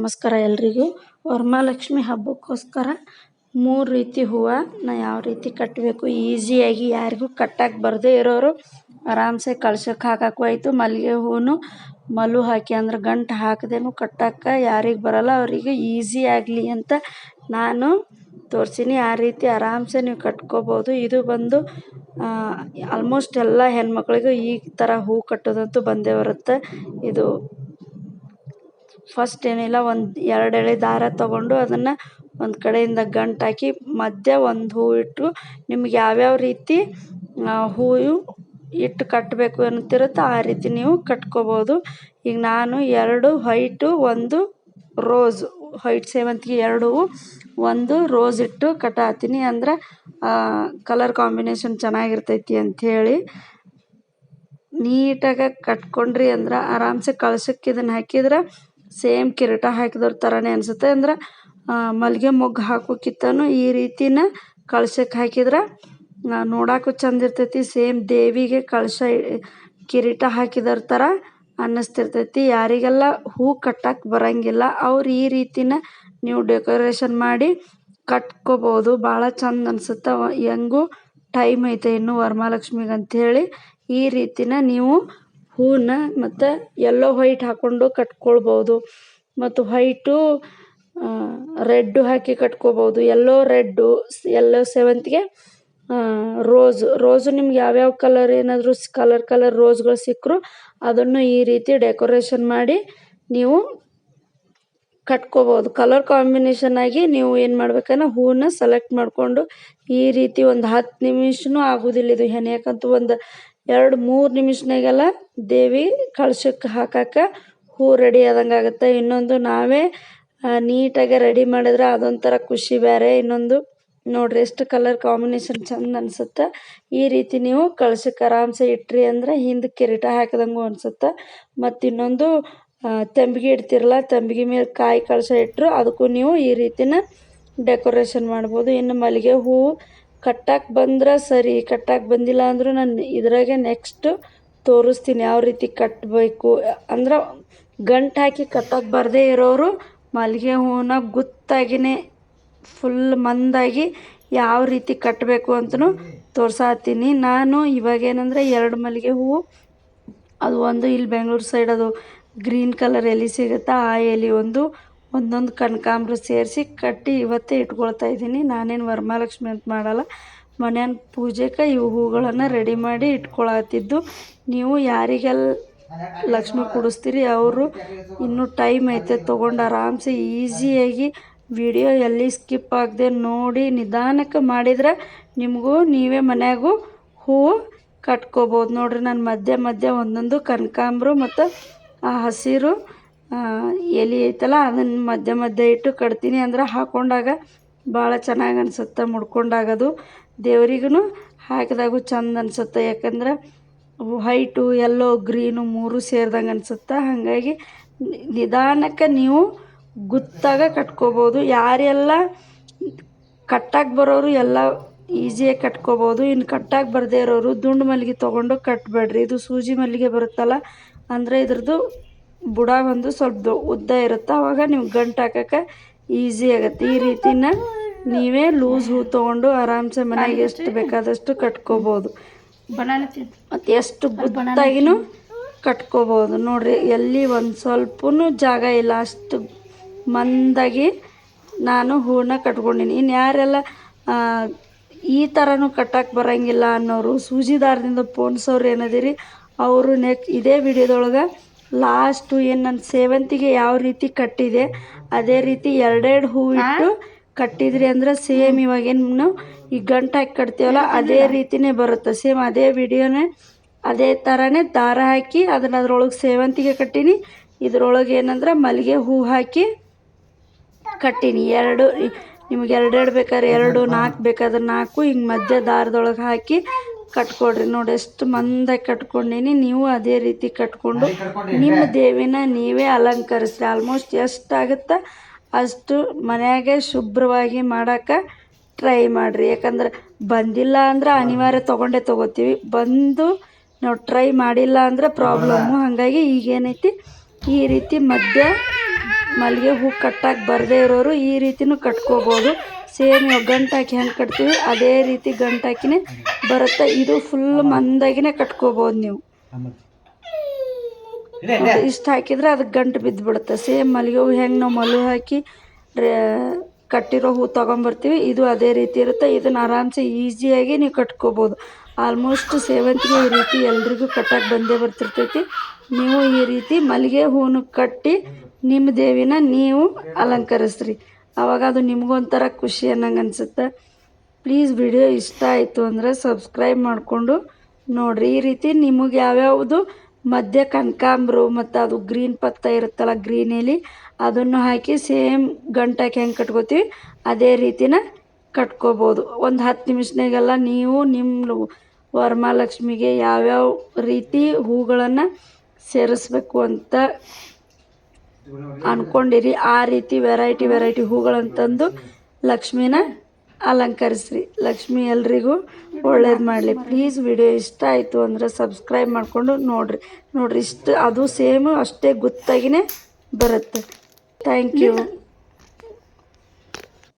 ನಮಸ್ಕಾರ ಎಲ್ರಿಗೂ. ವರಮಹಾಲಕ್ಷ್ಮಿ ಹಬ್ಬಕ್ಕೋಸ್ಕರ ಮೂರು ರೀತಿ ಹೂವು ನಾ ಯಾವ ರೀತಿ ಕಟ್ಟಬೇಕು ಈಸಿಯಾಗಿ ಯಾರಿಗೂ ಕಟ್ಟಕ್ಕೆ ಬರದೇ ಇರೋರು ಆರಾಮ್ಸೆ ಕಳ್ಸಕ್ಕೆ ಹಾಕಕ್ಕೂ ಆಯಿತು ಮಲ್ಲಿಗೆ ಹೂವು ಮಲು ಹಾಕಿ ಅಂದ್ರೆ ಗಂಟು ಹಾಕ್ದೇನು ಕಟ್ಟಕ್ಕೆ ಯಾರಿಗೆ ಬರಲ್ಲ, ಅವರಿಗೆ ಈಸಿ ಆಗಲಿ ಅಂತ ನಾನು ತೋರಿಸ್ತೀನಿ ಆ ರೀತಿ ಆರಾಮ್ಸೆ ನೀವು ಕಟ್ಕೋಬೋದು. ಇದು ಬಂದು ಆಲ್ಮೋಸ್ಟ್ ಎಲ್ಲ ಹೆಣ್ಮಕ್ಳಿಗೂ ಈ ಥರ ಹೂ ಕಟ್ಟೋದಂತೂ ಬಂದೇ ಬರುತ್ತೆ. ಇದು ಫಸ್ಟ್ ಏನಿಲ್ಲ, ಒಂದು ಎರಡು ಎಳೆ ದಾರ ತಗೊಂಡು ಅದನ್ನು ಒಂದು ಕಡೆಯಿಂದ ಗಂಟು ಹಾಕಿ, ಮಧ್ಯ ಒಂದು ಹೂ ಇಟ್ಟು ನಿಮ್ಗೆ ಯಾವ್ಯಾವ ರೀತಿ ಹೂವು ಇಟ್ಟು ಕಟ್ಟಬೇಕು ಅಂತಿರುತ್ತೋ ಆ ರೀತಿ ನೀವು ಕಟ್ಕೋಬೋದು. ಈಗ ನಾನು ಎರಡು ವೈಟು ಒಂದು ರೋಸ್ ವೈಟ್ ಸೇವಂತಿಗೆ ಎರಡು ಹೂವು ಒಂದು ರೋಸ್ ಇಟ್ಟು ಕಟ್ಟಾತೀನಿ ಅಂದ್ರೆ ಕಲರ್ ಕಾಂಬಿನೇಷನ್ ಚೆನ್ನಾಗಿರ್ತೈತಿ ಅಂಥೇಳಿ ನೀಟಾಗಿ ಕಟ್ಕೊಂಡ್ರಿ ಅಂದ್ರೆ ಆರಾಮ್ಸೆ ಕಳ್ಸಕ್ಕೆ ಇದನ್ನು ಹಾಕಿದ್ರೆ ಸೇಮ್ ಕಿರೀಟ ಹಾಕಿದವ್ರ ಥರನೇ ಅನಿಸುತ್ತೆ. ಅಂದ್ರೆ ಮಲ್ಲಿಗೆ ಮೊಗ್ಗು ಹಾಕೋಕ್ಕಿಂತನೂ ಈ ರೀತಿನ ಕಳಶಕ್ಕೆ ಹಾಕಿದ್ರೆ ನೋಡಕ್ಕೂ ಚಂದ ಇರ್ತೈತಿ. ಸೇಮ್ ದೇವಿಗೆ ಕಳಶ ಕಿರೀಟ ಹಾಕಿದವ್ರ ಥರ ಅನ್ನಿಸ್ತಿರ್ತೈತಿ. ಯಾರಿಗೆಲ್ಲ ಹೂ ಕಟ್ಟಕ್ಕೆ ಬರೋಂಗಿಲ್ಲ, ಅವ್ರು ಈ ರೀತಿನ ನೀವು ಡೆಕೋರೇಷನ್ ಮಾಡಿ ಕಟ್ಕೋಬೋದು. ಭಾಳ ಚಂದ ಅನಿಸುತ್ತೆ. ಹೆಂಗೂ ಟೈಮ್ ಐತೆ ಇನ್ನು ವರಮಹಾಲಕ್ಷ್ಮಿಗೆ ಅಂಥೇಳಿ ಈ ರೀತಿನ ನೀವು ಹೂವನ್ನ ಮತ್ತು ಎಲ್ಲೋ ವೈಟ್ ಹಾಕ್ಕೊಂಡು ಕಟ್ಕೊಳ್ಬೋದು. ಮತ್ತು ವೈಟು ರೆಡ್ಡು ಹಾಕಿ ಕಟ್ಕೋಬೋದು ಎಲ್ಲೋ ರೆಡ್ಡು ಎಲ್ಲೋ ಸೇವಂತಿಗೆ ರೋಸು ರೋಸು ನಿಮ್ಗೆ ಯಾವ್ಯಾವ ಕಲರ್ ಏನಾದರೂ ಕಲರ್ ಕಲರ್ ರೋಸ್ಗಳು ಸಿಕ್ಕರು ಅದನ್ನು ಈ ರೀತಿ ಡೆಕೋರೇಷನ್ ಮಾಡಿ ನೀವು ಕಟ್ಕೋಬೋದು ಕಲರ್ ಕಾಂಬಿನೇಷನ್ ಆಗಿ ನೀವು ಏನು ಮಾಡ್ಬೇಕಂದ್ರೆ ಹೂವನ್ನ ಸೆಲೆಕ್ಟ್ ಮಾಡಿಕೊಂಡು ಈ ರೀತಿ ಒಂದು ಹತ್ತು ನಿಮಿಷನೂ ಆಗೋದಿಲ್ಲ ಇದು. ಹೆಣೆಯೋಕ್ಕಂತೂ ಒಂದು ಎರಡು ಮೂರು ನಿಮಿಷನಾಗೆಲ್ಲ ದೇವಿ ಕಳ್ಶಕ್ಕೆ ಹಾಕಕ್ಕೆ ಹೂ ರೆಡಿ ಆದಂಗೆ ಆಗುತ್ತೆ. ಇನ್ನೊಂದು ನಾವೇ ನೀಟಾಗಿ ರೆಡಿ ಮಾಡಿದ್ರೆ ಅದೊಂಥರ ಖುಷಿ ಬೇರೆ ಇನ್ನೊಂದು ನೋಡ್ರಿ ಎಷ್ಟು ಕಲರ್ ಕಾಂಬಿನೇಷನ್ ಚಂದ ಅನ್ಸುತ್ತೆ. ಈ ರೀತಿ ನೀವು ಕಳ್ಸಕ್ಕೆ ಆರಾಮ್ಸೆ ಇಟ್ರಿ ಅಂದ್ರೆ ಹಿಂದೆ ಕಿರೀಟ ಹಾಕಿದಂಗೂ ಅನ್ಸುತ್ತೆ. ಮತ್ತು ಇನ್ನೊಂದು ತಂಬಿಗೆ ಇಡ್ತಿರಲ್ಲ, ತಂಬಿಗೆ ಮೇಲೆ ಕಾಯಿ ಕಳಶ ಇಟ್ಟರು ಅದಕ್ಕೂ ನೀವು ಈ ರೀತಿನ ಡೆಕೋರೇಷನ್ ಮಾಡ್ಬೋದು. ಇನ್ನು ಮಲ್ಲಿಗೆ ಹೂವು ಕಟ್ಟಕ್ಕೆ ಬಂದ್ರೆ ಸರಿ ಕಟ್ಟಕ್ಕೆ ಬಂದಿಲ್ಲ ಅಂದರೂ ನಾನು ಇದ್ರಾಗೆ ನೆಕ್ಸ್ಟ್ ತೋರಿಸ್ತೀನಿ ಯಾವ ರೀತಿ ಕಟ್ಟಬೇಕು ಅಂದ್ರೆ ಗಂಟು ಹಾಕಿ ಕಟ್ಟಕ್ಕೆ ಬರದೇ ಇರೋರು ಮಲ್ಲಿಗೆ ಹೂವನ್ನ ಗುತ್ತಾಗಿನೇ ಫುಲ್ ಮಂದಾಗಿ ಯಾವ ರೀತಿ ಕಟ್ಟಬೇಕು ಅಂತಲೂ ತೋರ್ಸಾತ್ತೀನಿ ನಾನು ಇವಾಗ ಏನಂದರೆ ಎರಡು ಮಲ್ಲಿಗೆ ಹೂವು, ಅದು ಒಂದು ಇಲ್ಲಿ ಬೆಂಗಳೂರು ಸೈಡ್ ಅದು ಗ್ರೀನ್ ಕಲರ್ ಎಲೆ ಸಿಗುತ್ತಾ, ಆ ಎಲೆ ಒಂದು ಒಂದೊಂದು ಕನಕಾಂಬ್ರ ಸೇರಿಸಿ ಕಟ್ಟಿ ಇವತ್ತೇ ಇಟ್ಕೊಳ್ತಾ ಇದ್ದೀನಿ. ನಾನೇನು ವರಮಹಾಲಕ್ಷ್ಮಿ ಅಂತ ಮಾಡಲ್ಲ. ಮನೆಯ ಪೂಜೆಗೆ ಇವು ಹೂಗಳನ್ನು ರೆಡಿ ಮಾಡಿ ಇಟ್ಕೊಳತ್ತಿದ್ದು. ನೀವು ಯಾರಿಗೆಲ್ಲ ಲಕ್ಷ್ಮಿ ಕೊಡಿಸ್ತೀರಿ ಅವರು ಇನ್ನೂ ಟೈಮ್ ಐತೆ ತೊಗೊಂಡು ಆರಾಮ್ಸೆ ಈಸಿಯಾಗಿ ವಿಡಿಯೋ ಎಲ್ಲಿ ಸ್ಕಿಪ್ ಆಗದೆ ನೋಡಿ ನಿಧಾನಕ್ಕೆ ಮಾಡಿದ್ರೆ ನಿಮಗೂ ನೀವೇ ಮನೆಗೂ ಹೂವು ಕಟ್ಕೋಬೋದು. ನೋಡಿರಿ, ನಾನು ಮಧ್ಯೆ ಮಧ್ಯೆ ಒಂದೊಂದು ಕನಕಾಂಬ್ರು ಮತ್ತು ಆ ಹಸಿರು ಎಲೆ ಐತಲ್ಲ, ಅದನ್ನು ಮಧ್ಯ ಮಧ್ಯೆ ಇಟ್ಟು ಕಟ್ತೀನಿ. ಅಂದ್ರೆ ಹಾಕೊಂಡಾಗ ಭಾಳ ಚೆನ್ನಾಗಿ ಅನ್ಸುತ್ತೆ ಮುಡ್ಕೊಂಡಾಗದು ದೇವರಿಗೂ ಹಾಕಿದಾಗೂ ಚಂದ ಅನ್ಸುತ್ತೆ. ಯಾಕಂದ್ರೆ ವೈಟು ಎಲ್ಲೋ ಗ್ರೀನು ಮೂರು ಸೇರಿದಂಗೆ ಅನಿಸುತ್ತೆ. ಹಾಗಾಗಿ ನಿಧಾನಕ್ಕೆ ನೀವು ಗುತ್ತಾಗ ಕಟ್ಕೋಬೋದು. ಯಾರೆಲ್ಲ ಕಟ್ಟಕ್ಕೆ ಬರೋರು ಎಲ್ಲ ಈಸಿಯಾಗಿ ಕಟ್ಕೋಬೋದು. ಇನ್ನು ಕಟ್ಟಕ್ಕೆ ಬರದೇ ಇರೋರು ದುಂಡು ಮಲ್ಲಿಗೆ ತೊಗೊಂಡು ಕಟ್ಟಬೇಡ್ರಿ ಇದು ಸೂಜಿ ಮಲ್ಲಿಗೆ ಬರುತ್ತಲ್ಲ, ಅಂದರೆ ಇದ್ರದ್ದು ಬುಡ ಬಂದು ಸ್ವಲ್ಪ ಉದ್ದ ಇರುತ್ತೆ. ಅವಾಗ ನೀವು ಗಂಟು ಹಾಕಕ್ಕೆ ಈಸಿ ಆಗುತ್ತೆ. ಈ ರೀತಿನ ನೀವೇ ಲೂಸ್ ಹೂ ತೊಗೊಂಡು ಆರಾಮ್ಸೆ ಮನೆಗೆ ಎಷ್ಟು ಬೇಕಾದಷ್ಟು ಕಟ್ಕೋಬೋದು. ಮತ್ತು ಎಷ್ಟು ಗುತ್ತಾಗಿನೂ ಕಟ್ಕೋಬೋದು. ನೋಡಿರಿ ಎಲ್ಲಿ ಒಂದು ಸ್ವಲ್ಪ ಜಾಗ ಇಲ್ಲ. ಅಷ್ಟು ಮಂದಾಗಿ ನಾನು ಹೂವನ್ನ ಕಟ್ಕೊಂಡಿನಿ. ಇನ್ನು ಯಾರೆಲ್ಲ ಈ ಥರನೂ ಕಟ್ಟಕ್ಕೆ ಬರೋಂಗಿಲ್ಲ ಅನ್ನೋರು ಸೂಜಿದಾರದಿಂದ ಪೋಣಿಸೋರು ಏನದಿರಿ ಅವರು ನೆಕ್ ಇದೇ ವಿಡಿಯೋದೊಳಗೆ ಲಾಸ್ಟು ಏನು ನನ್ನ ಸೇವಂತಿಗೆ ಯಾವ ರೀತಿ ಕಟ್ಟಿದೆ ಅದೇ ರೀತಿ ಎರಡೆರಡು ಹೂ ಇಟ್ಟು ಕಟ್ಟಿದ್ರಿ ಅಂದ್ರೆ ಸೇಮ್ ಇವಾಗೇನು ಈ ಗಂಟು ಹಾಕಿ ಕಟ್ತೀವಲ್ಲ ಅದೇ ರೀತಿನೇ ಬರುತ್ತೆ. ಸೇಮ್ ಅದೇ ವಿಡಿಯೋನೇ ಅದೇ ಥರನೇ ದಾರ ಹಾಕಿ ಅದನ್ನ ಅದ್ರೊಳಗೆ ಸೇವಂತಿಗೆ ಕಟ್ಟೀನಿ. ಇದ್ರೊಳಗೆ ಏನಂದ್ರೆ ಮಲ್ಲಿಗೆ ಹೂ ಹಾಕಿ ಕಟ್ಟೀನಿ. ಎರಡು ನಿಮ್ಗೆ ಎರಡೆರಡು ಬೇಕಾದ್ರೆ ಎರಡು ನಾಲ್ಕು ಬೇಕಾದ್ರೆ ನಾಲ್ಕು ಹಿಂಗೆ ಮಧ್ಯ ದಾರದೊಳಗೆ ಹಾಕಿ ಕಟ್ಕೊಡ್ರಿ ನೋಡಿ ಎಷ್ಟು ಮಂದಾಗಿ ಕಟ್ಕೊಂಡೀನಿ. ನೀವು ಅದೇ ರೀತಿ ಕಟ್ಕೊಂಡು ನಿಮ್ಮ ದೇವಿನ ನೀವೇ ಅಲಂಕರಿಸ್ರಿ. ಆಲ್ಮೋಸ್ಟ್ ಎಷ್ಟಾಗುತ್ತೆ ಅಷ್ಟು ಮನೆಯಾಗೆ ಶುಭ್ರವಾಗಿ ಮಾಡೋಕೆ ಟ್ರೈ ಮಾಡಿರಿ. ಯಾಕಂದ್ರೆ ಬಂದಿಲ್ಲ ಅಂದ್ರೆ ಅನಿವಾರ್ಯ ತೊಗೊಂಡೇ ತೊಗೋತೀವಿ. ಬಂದು ನಾವು ಟ್ರೈ ಮಾಡಿಲ್ಲ ಅಂದ್ರೆ ಪ್ರಾಬ್ಲಮ್ಮು ಹಾಗಾಗಿ ಈಗೇನೈತಿ ಈ ರೀತಿ ಮಧ್ಯ ಮಲ್ಲಿಗೆ ಹೂ ಕಟ್ಟಕ್ಕೆ ಬರದೇ ಇರೋರು ಈ ರೀತಿನೂ ಕಟ್ಕೋಬೋದು. ಸೇಮ್ ಗಂಟು ಹಾಕಿ ಹೆಂಗೆ ಕಟ್ತೀವಿ ಅದೇ ರೀತಿ ಗಂಟು ಹಾಕಿನೇ ಬರುತ್ತೆ. ಇದು ಫುಲ್ ಮಂದಾಗಿನೇ ಕಟ್ಕೋಬೋದು ನೀವು. ಇಷ್ಟು ಹಾಕಿದರೆ ಅದಕ್ಕೆ ಗಂಟು ಬಿದ್ದುಬಿಡುತ್ತೆ. ಸೇಮ್ ಮಲ್ಲಿಗೆ ಹೂವು ಹೆಂಗೆ ನಾವು ಮಲ್ಲು ಹಾಕಿ ಕಟ್ಟಿರೋ ಹೂ ತೊಗೊಂಬರ್ತೀವಿ. ಇದು ಅದೇ ರೀತಿ ಇರುತ್ತೆ. ಇದನ್ನು ಆರಾಮ್ಸೆ ಈಸಿಯಾಗಿ ನೀವು ಕಟ್ಕೋಬೋದು. ಆಲ್ಮೋಸ್ಟ್ ಸೇವಂತಿಗೆ ಈ ರೀತಿ ಎಲ್ರಿಗೂ ಕಟ್ಟಕ್ಕೆ ಬಂದೇ ಬರ್ತಿರ್ತೈತಿ. ನೀವು ಈ ರೀತಿ ಮಲ್ಲಿಗೆ ಹೂವನ್ನು ಕಟ್ಟಿ ನಿಮ್ಮ ದೇವಿನ ನೀವು ಅಲಂಕರಿಸ್ರಿ. ಆವಾಗ ಅದು ನಿಮಗೊಂಥರ ಖುಷಿ ಅನ್ನಂಗೆ ಅನಿಸುತ್ತೆ. ಪ್ಲೀಸ್ ವಿಡಿಯೋ ಇಷ್ಟ ಆಯಿತು ಅಂದರೆ ಸಬ್ಸ್ಕ್ರೈಬ್ ಮಾಡಿಕೊಂಡು ನೋಡಿರಿ. ಈ ರೀತಿ ನಿಮಗೆ ಯಾವ್ಯಾವುದು ಮಧ್ಯ ಕನಕಾಂಬ್ರು ಮತ್ತು ಅದು ಗ್ರೀನ್ ಪತ್ತ ಇರುತ್ತಲ್ಲ ಗ್ರೀನ್ ಎಲಿ, ಅದನ್ನು ಹಾಕಿ ಸೇಮ್ ಗಂಟಾಕಿ ಹೆಂಗೆ ಕಟ್ಕೋತೀವಿ, ಅದೇ ರೀತಿನ ಕಟ್ಕೋಬೋದು. ಒಂದು ಹತ್ತು ನಿಮಿಷನಾಗೆಲ್ಲ ನೀವು ನಿಮ್ಮ ವರಮಹಾಲಕ್ಷ್ಮಿಗೆ ಯಾವ್ಯಾವ ರೀತಿ ಹೂಗಳನ್ನು ಸೇರಿಸ್ಬೇಕು ಅಂತ ಅನ್ಕೊಂಡಿರಿ. ಆ ರೀತಿ ವೆರೈಟಿ ವೆರೈಟಿ ಹೂಗಳನ್ನು ತಂದು ಲಕ್ಷ್ಮಿನ ಅಲಂಕರಿಸ್ರಿ. ಲಕ್ಷ್ಮಿ ಎಲ್ರಿಗೂ ಒಳ್ಳೇದು ಮಾಡಲಿ. ಪ್ಲೀಸ್ ವಿಡಿಯೋ ಇಷ್ಟ ಆಯಿತು ಅಂದರೆ ಸಬ್ಸ್ಕ್ರೈಬ್ ಮಾಡಿಕೊಂಡು ನೋಡಿರಿ. ನೋಡಿರಿ ಇಷ್ಟು, ಅದು ಸೇಮು ಅಷ್ಟೇ ಗೊತ್ತಾಗಿನೇ ಬರುತ್ತೆ. Thank you